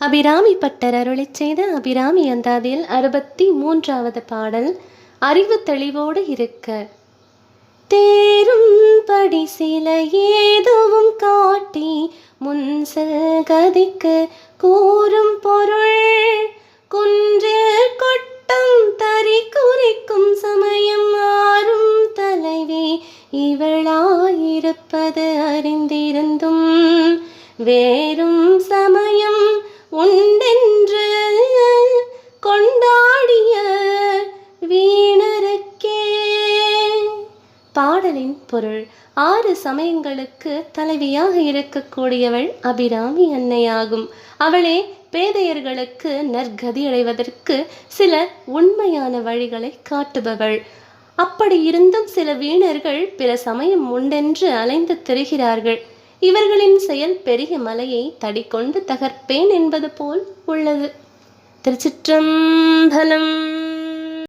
Abirami butter அருளை செய்த அபிராமி அந்தாதியில் அறுபத்தி மூன்றாவது பாடல் அறிவு தெளிவோடு இருக்க. தேரும் படி சில ஏதுவும் காட்டி முன் கதிக்கு கூறும் பொருள் குன்றில் கொட்டம் தறி குறிக்கும் சமயம் மாறும் தலைவி இவளாயிருப்பது அறிந்திருந்தும் வேறும் சமயம் பாடலின் பொருள் ஆறு சமயங்களுக்கு தலைவியாக இருக்கக்கூடியவள் அபிராமி அன்னையாகும். அவளே பேதையர்களுக்கு நற்கதி அடைவதற்கு சில உண்மையான வழிகளை காட்டுபவள். அப்படி இருந்தும் சில வீணர்கள் பிற சமயம் உண்டென்று அலைந்து திரிகிறார்கள். இவர்களின் செயல் பெரிய மலையை தடிக்கொண்டு தகர்ப்பேன் என்பது போல் உள்ளது. திருச்சிற்றம்பலம்